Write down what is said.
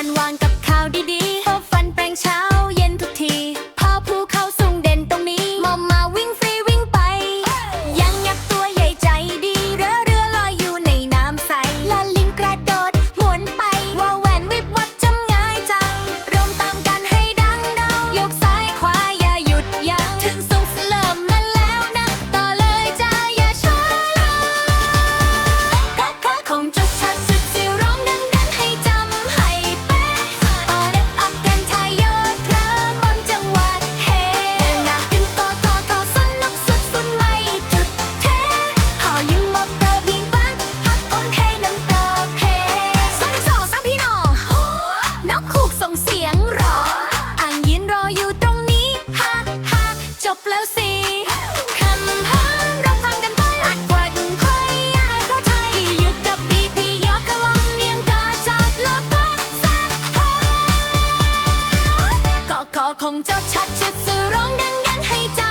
านวางกับข่าวดี คงจะชัดชิดสื่อร้องดังยันให้ใจ